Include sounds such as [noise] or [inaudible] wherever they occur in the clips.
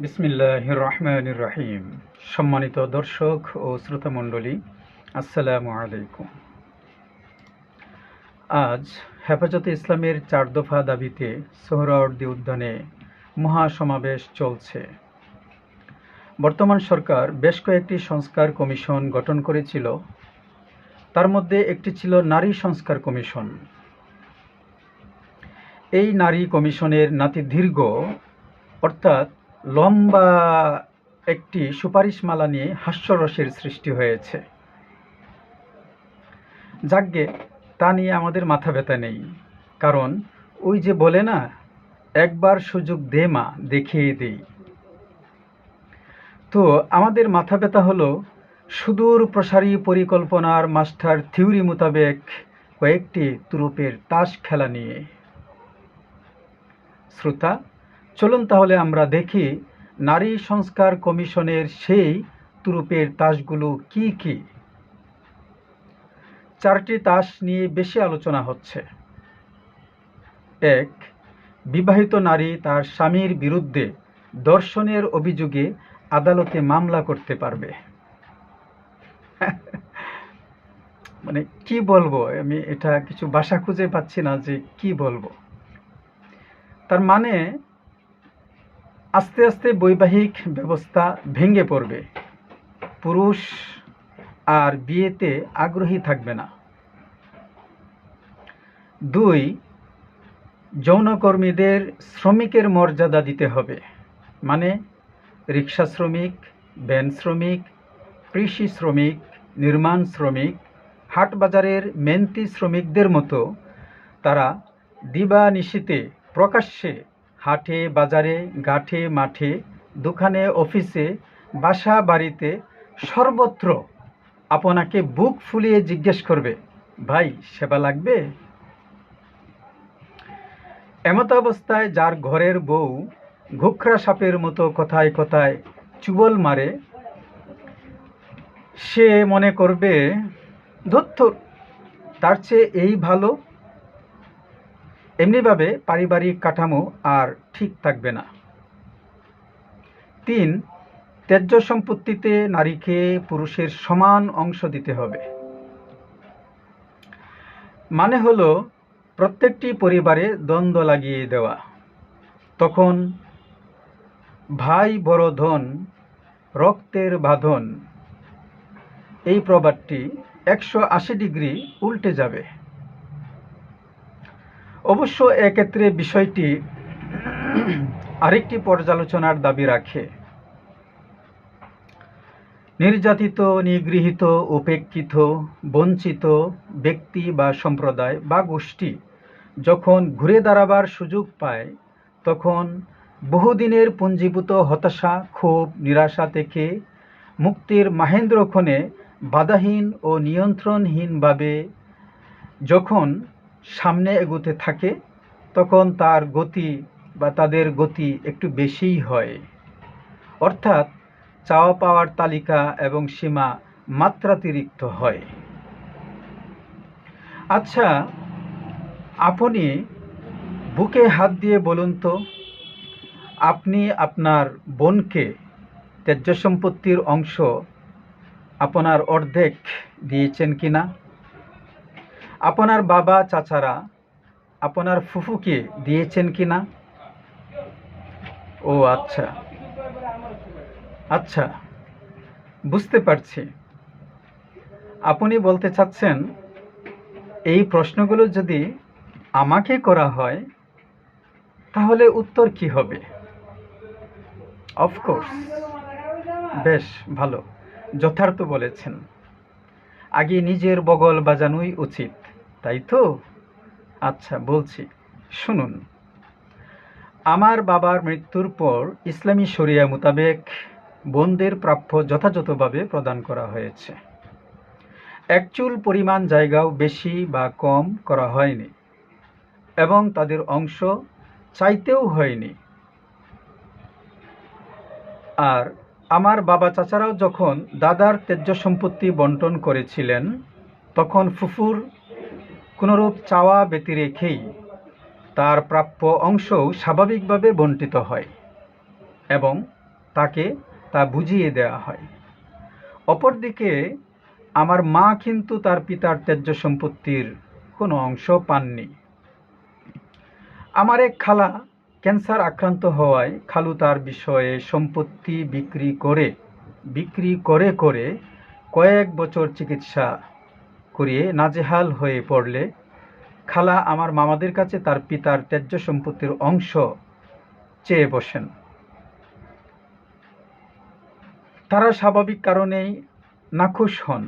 বিসমিল্লাহ রহমান রাহিম সম্মানিত দর্শক ও শ্রোতামণ্ডলী আসসালামু আলাইকুম। আজ হেফাজতে ইসলামের চার দফা দাবিতে সোহরাওয়ার্দী উদ্যানে মহাসমাবেশ চলছে। বর্তমান সরকার বেশ কয়েকটি সংস্কার কমিশন গঠন করেছিল। তার মধ্যে একটি ছিল নারী সংস্কার কমিশন। এই নারী কমিশনের নাতি দীর্ঘ, অর্থাৎ লম্বা একটি সুপারিশমালা নিয়ে হাস্যরসের সৃষ্টি হয়েছে। যাগ্গে তা নিয়ে আমাদের মাথা ব্যথা নেই। কারণ ওই যে বলে না, একবার সুযোগ দে মা, দেখিয়ে দেই। তো আমাদের মাথা ব্যথা হলো সুদূর প্রসারী পরিকল্পনার মাস্টার থিওরি মোতাবেক কয়েকটি তুরুপের তাস খেলা নিয়ে। শ্রোতা চলুন তাহলে আমরা দেখি নারী সংস্কার কমিশনের সেই তুরুপের তাসগুলো কি কি। চারটি তাস নিয়ে বেশি আলোচনা হচ্ছে। এক, বিবাহিত নারী তার স্বামীর বিরুদ্ধে দর্শনের অভিযোগে আদালতে মামলা করতে পারবে। [laughs] মানে কি বলব, আমি এটা কিছু ভাষা খুঁজে পাচ্ছি না যে কি বলব। তার মানে আস্তে আস্তে বৈবাহিক ব্যবস্থা ভেঙে পড়বে। পুরুষ আর বিয়েতে আগ্রহী থাকবে না। দুই, যৌনকর্মীদের শ্রমিকের মর্যাদা দিতে হবে। মানে রিক্সা শ্রমিক, ভ্যান শ্রমিক, কৃষি শ্রমিক, নির্মাণ শ্রমিক হাট বাজারের মেন্তি শ্রমিকদের মতো তারা দিবা নিশীতে প্রকাশ্যে হাটে, বাজারে গাঠে মাঠে, দোকানে, অফিসে, বাসা বাড়িতে সর্বত্র আপনাকে বুক ফুলিয়ে জিজ্ঞেস করবে, ভাই, সেবা লাগবে? এমত অবস্থায় যার ঘরের বউ ঘুখরা সাপের মতো কথায় কথায় চুবল মারে, সে মনে করবে ধত্তর তার চেয়ে এই ভালো এমনিভাবে পারিবারিক কাঠামো আর ঠিক থাকবে না। তিন, ত্যায্য সম্পত্তিতে নারীকে পুরুষের সমান অংশ দিতে হবে। মানে হলো, প্রত্যেকটি পরিবারে দ্বন্দ্ব লাগিয়ে দেওয়া। তখন ভাই বড় ধন, রক্তের বাঁধন, এই প্রবাদটি একশো আশি ডিগ্রি উল্টে যাবে। অবশ্য এক্ষেত্রে বিষয়টি আরেকটি পর্যালোচনার দাবি রাখে। নির্যাতিত, নিগৃহীত, উপেক্ষিত, বঞ্চিত ব্যক্তি বা সম্প্রদায় বা গোষ্ঠী যখন ঘুরে দাঁড়াবার সুযোগ পায়, তখন বহুদিনের পুঞ্জীভূত হতাশা, ক্ষোভ, নিরাশা থেকে মুক্তির মাহেন্দ্রক্ষণে বাধাহীন ও নিয়ন্ত্রণহীনভাবে যখন সামনে এগোতে থাকে, তখন তার গতি বা তাদের গতি একটু বেশিই হয়। অর্থাৎ চাওয়া পাওয়ার তালিকা এবং সীমা মাত্রাতিরিক্ত হয়। আচ্ছা আপনি বুকে হাত দিয়ে বলুন তো, আপনি আপনার বোনকে ত্যায্য সম্পত্তির অংশ আপনার অর্ধেক দিয়েছেন কিনা? আপনার বাবা, চাচারা, আপনার ফুফুকে দিয়েছেন কি না? ও আচ্ছা। আচ্ছা বুঝতে পারছি। আপনি বলতে চাচ্ছেন, এই প্রশ্নগুলো যদি আমাকে করা হয়, তাহলে উত্তর কি হবে? অফকোর্স বেশ, ভালো। যথার্থ বলেছেন। আগে নিজের বগল বাজানোই উচিত। তাই তো? আচ্ছা বলছি, শুনুন। আমার বাবার মৃত্যুর পর ইসলামী শরিয়া মোতাবেক বোনদের প্রাপ্য যথাযথভাবে প্রদান করা হয়েছে। একচুল পরিমাণ জায়গাও বেশি বা কম করা হয়নি এবং তাদের অংশ চাইতেও হয়নি। আর আমার বাবা চাচারাও যখন দাদার ত্যায্য সম্পত্তি বন্টন করেছিলেন, তখন ফুফুর কোনোরূপ চাওয়া ব্যতি রেখেই তার প্রাপ্য অংশও স্বাভাবিকভাবে বণ্টিত হয় এবং তাকে তা বুঝিয়ে দেওয়া হয়। অপরদিকে, আমার মা কিন্তু তার পিতার ত্যায্য সম্পত্তির কোনো অংশ পাননি। আমার এক খালা ক্যান্সার আক্রান্ত হওয়ায় খালু তার বিষয়ে সম্পত্তি বিক্রি করে বিক্রি করে করে কয়েক বছর চিকিৎসা করিয়ে নাজেহাল হয়ে পড়লে খালা আমার মামাদের কাছে তার পিতার ত্যায্য সম্পত্তির অংশ চেয়ে বসেন। তারা স্বাভাবিক কারণেই নাখুশ হন,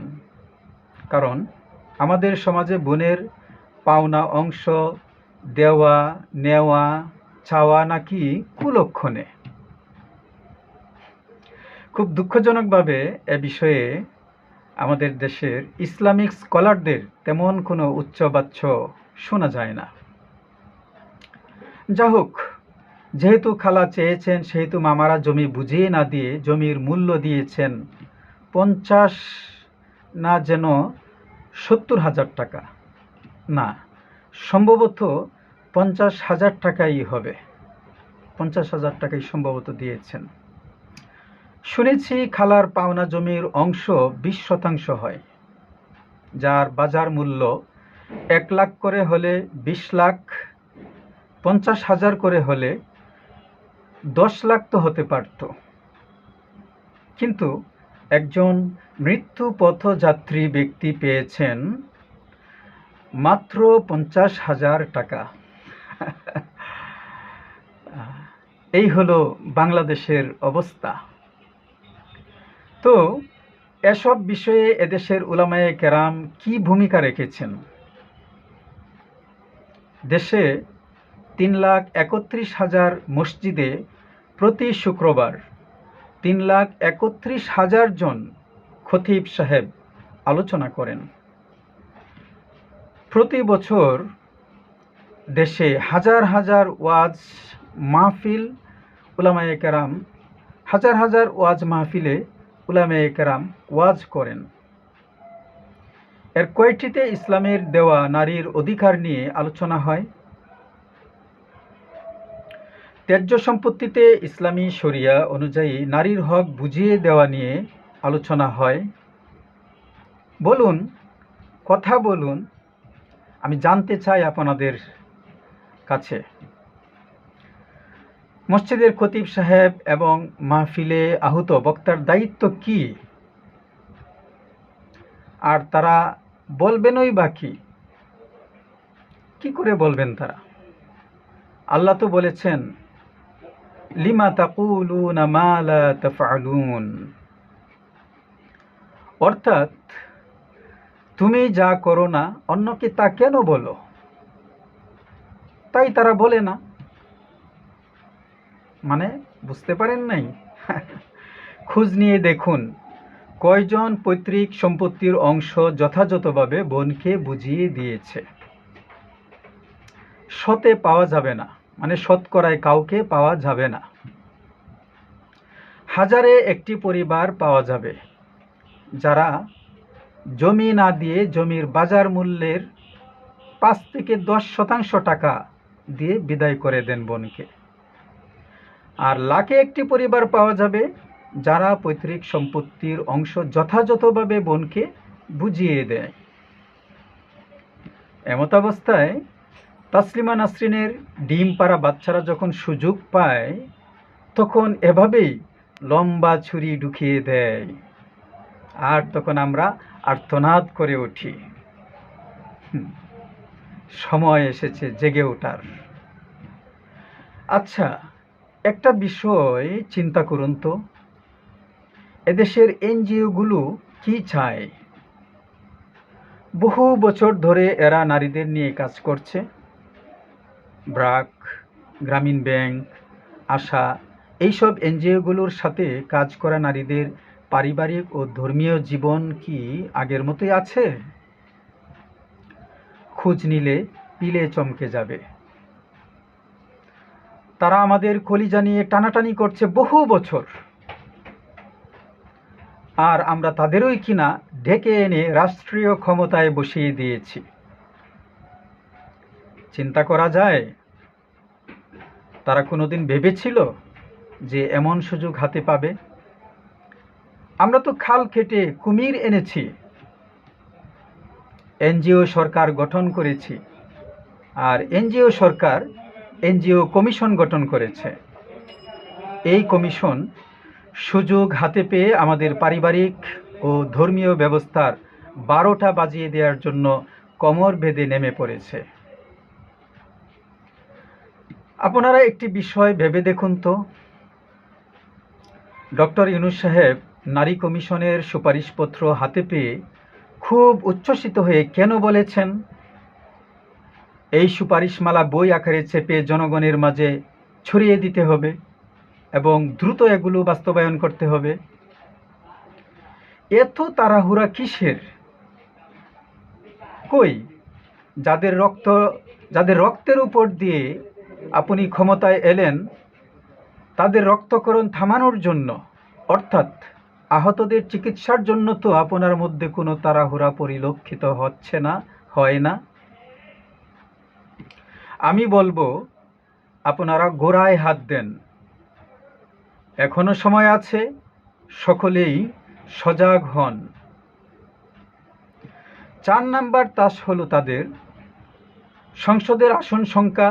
কারণ আমাদের সমাজে বোনের পাওনা অংশ, দেওয়া, নেওয়া, চাওয়া নাকি কুলক্ষণে। খুব দুঃখজনকভাবে এ বিষয়ে আমাদের দেশের ইসলামিক স্কলারদের তেমন কোনো উচ্চবাচ্য শোনা যায় না। যা হোক যেহেতু খালা চেয়েছেন, সেহেতু মামারা জমি বুঝিয়ে না দিয়ে জমির মূল্য দিয়েছেন, পঞ্চাশ না যেন সত্তর হাজার টাকা। না, সম্ভবত পঞ্চাশ হাজার টাকাই হবে। পঞ্চাশ হাজার টাকাই সম্ভবত দিয়েছেন। শুনেছি খালার পাওনা জমির অংশ বিশ শতাংশ হয়, যার বাজার মূল্য এক লাখ করে হলে বিশ লাখ, পঞ্চাশ হাজার করে হলে দশ লাখ তো হতে পারত। কিন্তু একজন মৃত্যু পথযাত্রী ব্যক্তি পেয়েছেন মাত্র পঞ্চাশ হাজার টাকা। এই হলো বাংলাদেশের অবস্থা। তো এসব বিষয়ে এদেশের উলামায়ে কেরাম কি ভূমিকা রেখেছেন? দেশে তিন লাখ একত্রিশ হাজার মসজিদে প্রতি শুক্রবার তিন লাখ একত্রিশ হাজার জন খতিব সাহেব আলোচনা করেন। প্রতি বছর দেশে হাজার হাজার ওয়াজ মাহফিল উলামায়ে কেরাম হাজার হাজার ওয়াজ মাহফিলে উলামায়ে কেরাম ওয়াজ করেন। এর কয়েকটিতে ইসলামের দেওয়া নারীর অধিকার নিয়ে আলোচনা হয়? ত্যায্য সম্পত্তিতে ইসলামী শরিয়া অনুযায়ী নারীর হক বুঝিয়ে দেওয়া নিয়ে আলোচনা হয়। বলুন, কথা বলুন, আমি জানতে চাই আপনাদের কাছে। মসজিদের খতিব সাহেব এবং মাহফিলে আহত বক্তার দায়িত্ব কি? আর তারা বলবেনই বা কি? কি করে বলবেন তারা? আল্লাহ তো বলেছেন, লিমা তাকুলুনা মা লা তাফআলুন। অর্থাৎ, তুমি যা করো না, অন্যকে তা কেন বলো? তাই তারা বলে না। মানে বুঝতে পারেন নাই? খোঁজ নিয়ে দেখুন। কয়জন পৈতৃক সম্পত্তির অংশ যথাযথভাবে বোনকে বুঝিয়ে দিয়েছে? শতে পাওয়া যাবে না। মানে শতকরায় কাউকে পাওয়া যাবে না। হাজারে একটি পরিবার পাওয়া যাবে। যারা জমি না দিয়ে জমির বাজার মূল্যের পাঁচ থেকে দশ শতাংশ টাকা দিয়ে বিদায় করে দেন বোনকে। আর লাখে একটি পরিবার পাওয়া যাবে, যারা পৈতৃক সম্পত্তির অংশ যথাযথভাবে বোনকে বুঝিয়ে দেয়। এমত অবস্থায় তাসলিমা নাসরিনের ডিম পাড়া বাচ্চারা যখন সুযোগ পায়, তখন এভাবেই লম্বা ছুরি ঢুকিয়ে দেয়। আর তখন আমরা আর্তনাদ করে উঠি। সময় এসেছে জেগে ওঠার। আচ্ছা একটা বিষয় চিন্তা করুন তো। এদেশের এনজিওগুলো কি চায়? বহু বছর ধরে এরা নারীদের নিয়ে কাজ করছে। ব্রাক, গ্রামীণ ব্যাংক, আশা, এইসব এনজিওগুলোর সাথে কাজ করা নারীদের পারিবারিক ও ধর্মীয় জীবন কি আগের মতোই আছে? খোঁজ নিলে পিলে চমকে যাবে। তারা আমাদের কলিজা নিয়ে টানাটানি করছে বহু বছর। আর আমরা তাদেরই কিনা ডেকে এনে রাষ্ট্রীয় ক্ষমতায় বসিয়ে দিয়েছি। চিন্তা করা যায়, তারা কোনোদিন ভেবেছিল যে এমন সুযোগ হাতে পাবে? আমরা তো খাল খেটে কুমির এনেছি, এনজিও সরকার গঠন করেছি, আর এনজিও সরকার এনজিও কমিশন গঠন করেছে। এই কমিশন সুযোগ হাতে পেয়ে আমাদের পারিবারিক ও ধর্মীয় ব্যবস্থার বারোটা বাজিয়ে দেওয়ার জন্য কমর বেঁধে নেমে পড়েছে। আপনারা একটি বিষয় ভেবে দেখুন তো। ডক্টর ইউনুস সাহেব নারী কমিশনের সুপারিশপত্র হাতে পেয়ে খুব উচ্ছ্বসিত হয়ে কেন বলেছেন? এই সুপারিশমালা বই আকারে চেপে জনগণের মাঝে ছড়িয়ে দিতে হবে এবং দ্রুত এগুলো বাস্তবায়ন করতে হবে। এত তাড়াহুড়া কিসের? কই? যাদের রক্ত, যাদের রক্তের উপর দিয়ে আপনি ক্ষমতায় এলেন, তাদের রক্তকরণ থামানোর জন্য, অর্থাৎ আহতদের চিকিৎসার জন্য তো আপনার মধ্যে কোনো তাড়াহুড়া পরিলক্ষিত হচ্ছে না, হয় না। আমি বলব, আপনারা গোড়ায় হাত দেন। এখনও সময় আছে, সকলেই সজাগ হন। চার নাম্বার তাস হলো তাদের সংসদের আসন সংখ্যা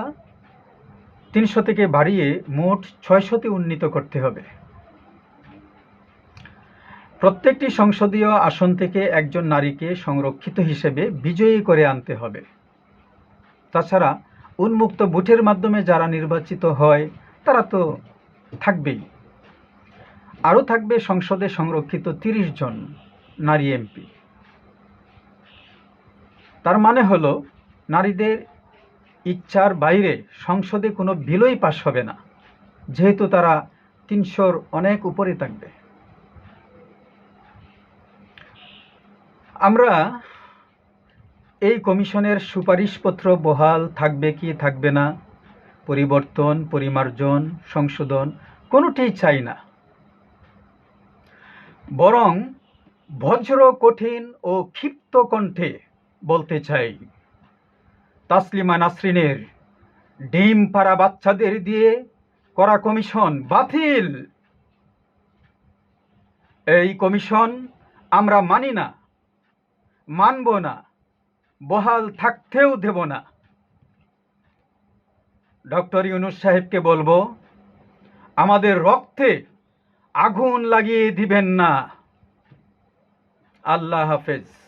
তিনশো থেকে বাড়িয়ে মোট ছয়শতে উন্নীত করতে হবে। প্রত্যেকটি সংসদীয় আসন থেকে একজন নারীকে সংরক্ষিত হিসেবে বিজয়ী করে আনতে হবে। তাছাড়া উন্মুক্ত ভোটের মাধ্যমে যারা নির্বাচিত হয়, তারা তো থাকবেই। আরও থাকবে সংসদে সংরক্ষিত তিরিশ জন নারী এমপি। তার মানে হলো, নারীদের ইচ্ছার বাইরে সংসদে কোনো বিলই পাশ হবে না, যেহেতু তারা তিনশোর অনেক উপরে থাকবে। আমরা এই কমিশনের সুপারিশপত্র বহাল থাকবে কি থাকবে না? পরিবর্তন, পরিমার্জন, সংশোধন কোনোটাই চাই না। বরং বজ্র কঠিন ও ক্ষিপ্ত কণ্ঠে বলতে চাই, তাসলিমা নাসরিনের ডিম পাড়া বাচ্চাদের দিয়ে করা কমিশন বাতিল। এই কমিশন আমরা মানি না, মানব না। বহাল থাকতেও দেব না। ডক্টর ইউনুস সাহেবকে বলব, আমাদের রক্তে আগুন লাগিয়ে দিবেন না। আল্লাহ হাফেজ।